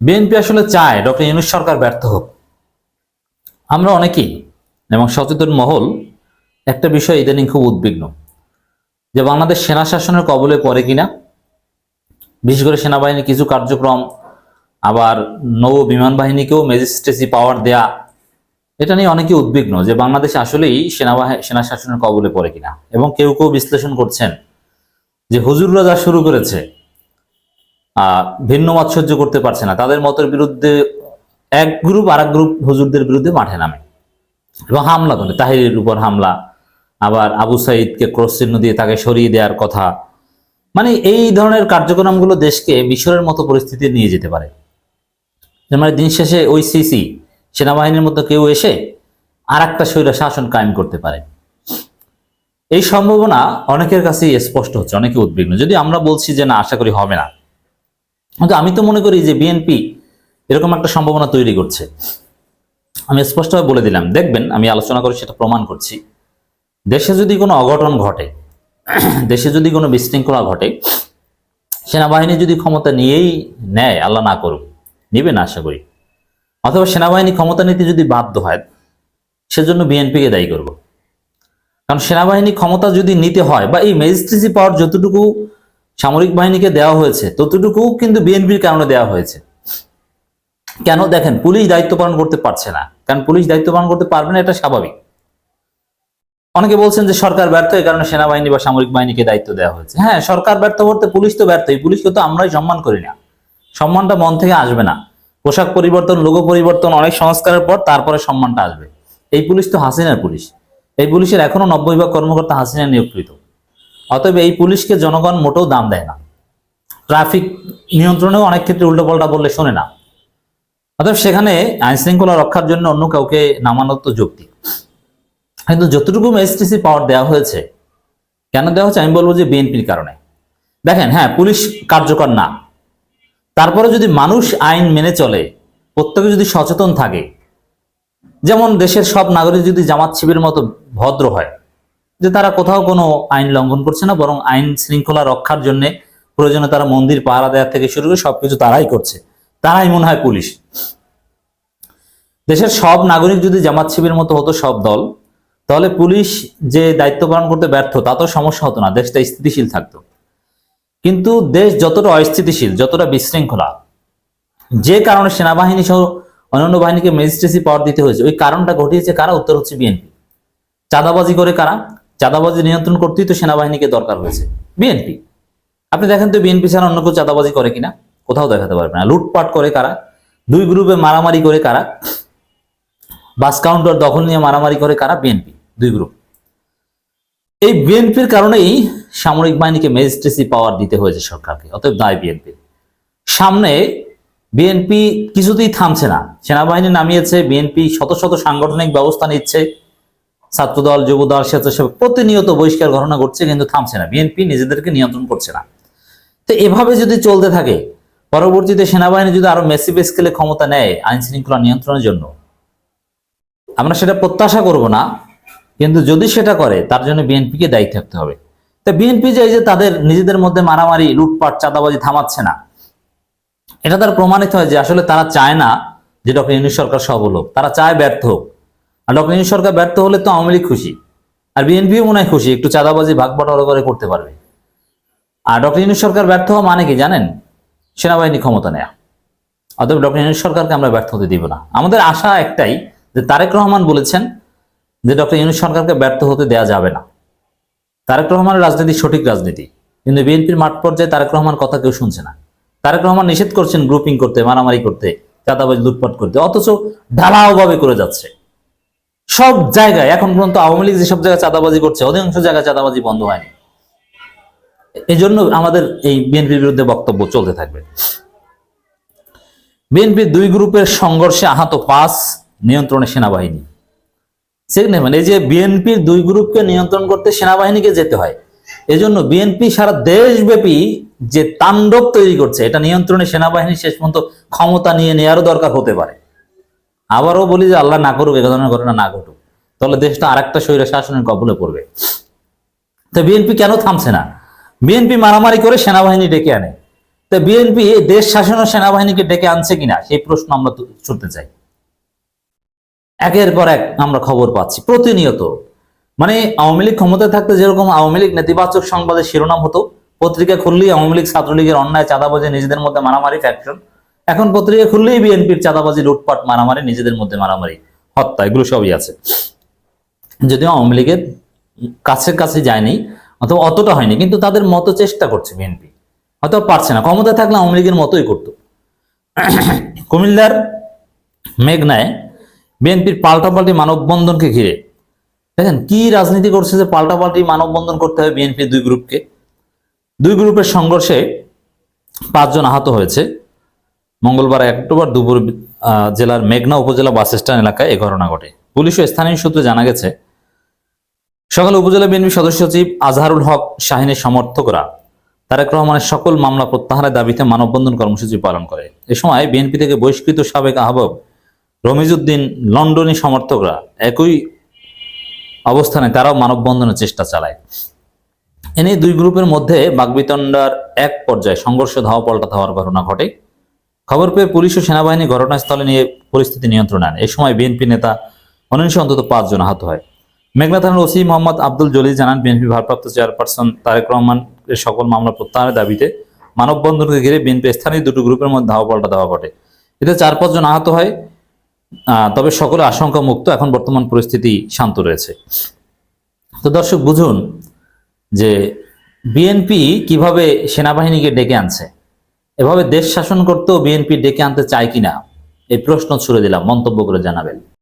BNP আসলে চায় doctor Yunus সরকার ব্যর্থ হোক। আমরা অনেকেই, এবং সচেতন মহল একটা বিষয় ইদানিং খুব উদ্বিগ্ন যে বাংলাদেশ সেনা শাসনের কবলে পড়ে কিনা, বিশেষ করে সেনাবাহিনীর কিছু কার্যক্রম, আবার নৌ বিমান বাহিনীকেও ম্যাজিস্ট্রেসি পাওয়ার দেয়া, এটা নিয়ে অনেকে উদ্বিগ্ন যে বাংলাদেশ আসলেই সেনাবাহিনী সেনা শাসনের কবলে পড়ে কিনা। এবং কেউ কেউ বিশ্লেষণ করছেন যে হুজুররা যা শুরু করেছে ভিন্ন মত সহ্য করতে পারছে না। তাদের মতের বিরুদ্ধে এক গ্রুপ আর এক গ্রুপ হুজুরদের বিরুদ্ধে মাঠে নামে। এবং হামলা করে। তাহিরের উপর হামলা। আবার আবু সাইদকে ক্রস চিহ্ন দিয়ে তাকে সরিয়ে দেওয়ার কথা। মানে এই ধরনের কার্যক্রমগুলো দেশকে মিশরের মতো পরিস্থিতি নিয়ে যেতে পারে। মানে দিন শেষে ওই সিসি সেনাবাহিনীর মধ্যে কেউ এসে আর একটা স্বৈর শাসন কায়েম করতে পারে। এই সম্ভাবনা অনেকের কাছেই স্পষ্ট হচ্ছে, অনেকে উদ্বিগ্ন। যদি আমরা বলছি যে না, আশা করি হবে না। কিন্তু আমি তো মনে করি যে বিএনপি এরকম একটা সম্ভাবনা তৈরি করছে। আমি স্পষ্টভাবে বলে দিলাম, দেখবেন আমি আলোচনা করে সেটা প্রমাণ করছি। দেশে যদি কোনো অঘটন ঘটে, দেশে যদি কোনো বিশৃঙ্খলা ঘটে, সেনাবাহিনী যদি ক্ষমতা নিয়েই নেয়, আল্লাহ না করুক, নিবে না আশা করি। অথবা সেনাবাহিনী ক্ষমতা নিতে যদি বাধ্য হয়, সেজন্য বিএনপিকে দায়ী করব। কারণ সেনাবাহিনী ক্ষমতা যদি নিতে হয় বা এই ম্যাজিস্ট্রেসি পাওয়ার যতটুকু সামরিক বাহিনীকে দেওয়া হয়েছে। ততটুকু কিন্তু বিএনপির কারণে দেওয়া হয়েছে। কেন? দেখেন, পুলিশ দায়িত্ব পালন করতে পারছে না। কারণ পুলিশ দায়িত্ব পালন করতে পারবে না, এটা স্বাভাবিক। অনেকে বলছেন যে সরকার ব্যর্থ এই কারণে সেনাবাহিনী বা সামরিক বাহিনীকে দায়িত্ব দেওয়া হয়েছে। হ্যাঁ সরকার ব্যর্থ করতে পুলিশ তো ব্যর্থ এই পুলিশকে তো আমরাই সম্মান করি না। সম্মানটা মন থেকে আসবে না। পোশাক পরিবর্তন, লোগো পরিবর্তন, অনেক সংস্কারের পর তারপরে সম্মানটা আসবে। এই পুলিশ তো হাসিনার পুলিশ। এই পুলিশের এখনও নব্বই ভাগ কর্মকর্তা হাসিনা নিয়োগকৃত। অতএব এই পুলিশকে জনগণ মোটেও দাম দেয় না। ট্রাফিক নিয়ন্ত্রণেও অনেক ক্ষেত্রে উল্টোপাল্টা বললে শোনে না। অতএব সেখানে আইন শৃঙ্খলা রক্ষার জন্য অন্য কাউকে নামানো তো যৌক্তিক কিন্তু যতটুকু এসটিসি পাওয়ার দেওয়া হয়েছে, কেন দেওয়া হচ্ছে আমি বলব যে বিএনপির কারণে। দেখেন হ্যাঁ পুলিশ কার্যকর না। তারপরে যদি মানুষ আইন মেনে চলে, প্রত্যেকে যদি সচেতন থাকে, যেমন দেশের সব নাগরিক যদি জামাত শিবির মতো ভদ্র হয় যে তারা কোথাও কোনো আইন লঙ্ঘন করছে না, বরং আইন শৃঙ্খলা রক্ষার জন্য প্রয়োজনে তারা মন্দির, পাহারা দেওয়া থেকে শুরু করে সবকিছু তারাই করছে। তারাই মনে হয় পুলিশ। দেশের সব নাগরিক যদি জামাত শিবির মতো হতো সব দল, তাহলে পুলিশ যে দায়িত্ব পালন করতে ব্যর্থ তাতেও সমস্যা হতো না, দেশটা স্থিতিশীল থাকতো। কিন্তু দেশ যতটা অস্থিতিশীল, যতটা বিশৃঙ্খলা, যে কারণে সেনাবাহিনী সহ অন্যান্য বাহিনীকে ম্যাজিস্ট্রেসি পাওয়ার দিতে হয়েছে, ওই কারণটা ঘটিয়েছে কারা? উত্তর হচ্ছে বিএনপি। চাঁদাবাজি করে কারা? চাঁদাবাজি নিয়ন্ত্রণ করতেই তো সেনাবাহিনীকে দরকার হয়েছে। বিএনপি আপনি দেখেন তো বিএনপি ছাড়া অন্য কেউ চাঁদাবাজি করে কিনা? কোথাও দেখাতে পারবে না। লুটপাট করে কারা? দুই গ্রুপে মারামারি করে কারা? বাস কাউন্টার দখল নিয়ে মারামারি করে কারা? বিএনপি দুই গ্রুপ। এই বিএনপির কারণেই সামরিক বাহিনীকে ম্যাজিস্ট্রেসি পাওয়ার দিতে হয়েছে সরকারকে, অতএব দায় বিএনপি সামনে বিএনপি কিছুতেই থামছে না। সেনাবাহিনী নামিয়েছে বিএনপি শত শত সাংগঠনিক ব্যবস্থা নিচ্ছে। ছাত্রদল, যুবদল, স্বেচ্ছাসেবক প্রতিনিয়ত বহিষ্কার ঘটনা ঘটছে কিন্তু থামছে না। বিএনপি নিজেদেরকে নিয়ন্ত্রণ করছে না। তো এভাবে যদি চলতে থাকে, পরবর্তীতে সেনাবাহিনী যদি আরও মেসিভ স্কেলে ক্ষমতা নেয় আইন শৃঙ্খলা নিয়ন্ত্রণের জন্য, আমরা সেটা প্রত্যাশা করব না, কিন্তু যদি সেটা করে, তার জন্য বিএনপিকে দায়ী থাকতে হবে। তা বিএনপি যে এই যে তাদের নিজেদের মধ্যে মারামারি, লুটপাট, চাঁদাবাজি থামাচ্ছে না, এটা তার প্রমাণিত হয় যে আসলে তারা চায় না যে ডক্টর ইউনুস সরকার সফল হোক, তারা চায় ব্যর্থ হোক। আর ডক্টর ইউনুস সরকার ব্যর্থ হলে তো আওয়ামী লীগ খুশি। আর বিএনপিও মনে হয় খুশি, একটু চাঁদাবাজি ভাগ করে করতে পারবে। আর ডক্টর ইউনুস সরকার ব্যর্থ হওয়া মানে কি জানেন? সেনাবাহিনী ক্ষমতা নেয়া। অতএব ডক্টর ইউনুস সরকারকে আমরা ব্যর্থ হতে দিব না। আমাদের আশা একটাই যে তারেক রহমান বলেছেন যে ডক্টর ইউনুস সরকারকে ব্যর্থ হতে দেয়া যাবে না। তারেক রহমানের রাজনীতি সঠিক রাজনীতি, কিন্তু বিএনপির মাঠ পর্যায়ে তারেক রহমান কথা কেউ শুনছে না। তারেক রহমান নিষেধ করছেন গ্রুপিং করতে, মারামারি করতে, চাঁদাবাজি, লুটপাট করতে, অথচ ঢালাও ভাবে করে যাচ্ছে। সব জায়গায়, এখন পর্যন্ত আওয়ামী লীগ যেসব জায়গায় চাঁদাবাজি করছে, অধিকাংশ জায়গায় চাঁদাবাজি বন্ধ হয়নি। এই জন্য আমাদের এই বিএনপির বিরুদ্ধে বক্তব্য চলতে থাকবে। বিএনপির দুই গ্রুপের সংঘর্ষে আহত পাঁচ নিয়ন্ত্রণে সেনাবাহিনী। সেখানে মানে এই যে বিএনপির দুই গ্রুপকে নিয়ন্ত্রণ করতে সেনাবাহিনীকে যেতে হয়, এজন্য বিএনপি সারা দেশব্যাপী যে তাণ্ডব তৈরি করছে, এটা নিয়ন্ত্রণে সেনাবাহিনী শেষ পর্যন্ত ক্ষমতা নিয়ে নেওয়ারও দরকার হতে পারে। আবারও বলি যে আল্লাহ না করুক, এ ধরনের ঘটনা না ঘটুক। তাহলে দেশটা আরেকটা স্বৈর শাসনের কবলে পড়বে। তো বিএনপি কেন থামছে না? বিএনপি মারামারি করে সেনাবাহিনী ডেকে আনে। তা বিএনপি দেশ শাসন ও সেনাবাহিনীকে ডেকে আনছে কিনা, সেই প্রশ্ন আমরা ছুটতে চাই। একের পর এক আমরা খবর পাচ্ছি, প্রতিনিয়ত। মানে আওয়ামী লীগ ক্ষমতায় থাকতে যেরকম আওয়ামী লীগ নেতিবাচক সংবাদের শিরোনাম হতো, পত্রিকা খুললেই আওয়ামী লীগ ছাত্রলীগের অন্যায় চাঁদাবাজি, নিজেদের মধ্যে মারামারি, ফ্যাকশন। এখন পত্রিকা খুললেই বিএনপির চাঁদাবাজি, লুটপাট, মারামারি, নিজেদের মধ্যে মারামারি, হত্যা, এগুলো সবই আছে। যদিও আওয়ামী লীগের কাছে কাছে যায়নি, অথবা অতটা হয়নি, কিন্তু তাদের মতো চেষ্টা করছে বিএনপি। হয়তো পারছে না, ক্ষমতায় থাকলে আওয়ামী লীগের মতোই করতো। কুমিল্লার মেঘনায় বিএনপির পাল্টাপাল্টি মানববন্ধনকে ঘিরে, দেখেন কি রাজনীতি করছে যে পাল্টাপাল্টি মানববন্ধন করতে হবে বিএনপি দুই গ্রুপকে। দুই গ্রুপের সংঘর্ষে পাঁচজন আহত হয়েছে। মঙ্গলবার এক অক্টোবর দুপুর জেলার মেঘনা উপজেলা বাস স্ট্যান্ড এলাকায় এই ঘটনা ঘটে। পুলিশ ও স্থানীয় সূত্রে জানা গেছে, সকালে উপজেলা বিএনপি সদস্য সচিব আজহারুল হক শাহিনের সমর্থকরা তারেক রহমানের সকল মামলা প্রত্যাহারের দাবিতে মানববন্ধন কর্মসূচি পালন করে। এ সময় বিএনপি থেকে বহিষ্কৃত সাবেক আহ্বায়ক রমিজউদ্দিন লন্ডনী সমর্থকরা একই অবস্থানে তারাও মানববন্ধনের চেষ্টা চালায়। এ দুই গ্রুপের মধ্যে বাগবিতণ্ডার এক পর্যায়ে সংঘর্ষ, ধাওয়া, পাল্টা হওয়ার ঘটনা ঘটে। খবর পেয়ে পুলিশ ও সেনাবাহিনী ঘটনাস্থলে নিয়ে পরিস্থিতি নিয়ন্ত্রণে আনে। এই সময় বিএনপি নেতা অনিংসে অন্তত পাঁচজন আহত হয়। মেঘনা থানার ওসি মোহাম্মদ আব্দুল জলিল জানান, বিএনপি ভারপ্রাপ্ত চেয়ারপারসন তারেক রহমানের সকল মামলা প্রত্যাহারের দাবিতে মানববন্ধনকে ঘিরে বিএনপি স্থানীয় দুটো গ্রুপের মধ্যে ধাওয়া পাল্টা দেওয়া ঘটে এতে চার পাঁচজন আহত হয়। তবে সকলে আশঙ্কা মুক্ত। এখন বর্তমান পরিস্থিতি শান্ত রয়েছে। তো দর্শক, বুঝুন যে বিএনপি কীভাবে সেনাবাহিনীকে ডেকে আনছে। এভাবে দেশ শাসন করতেও বিএনপি ডেকে আনতে চায় কিনা, এই প্রশ্ন ছুড়ে দিলাম, মন্তব্য করে জানাবেন।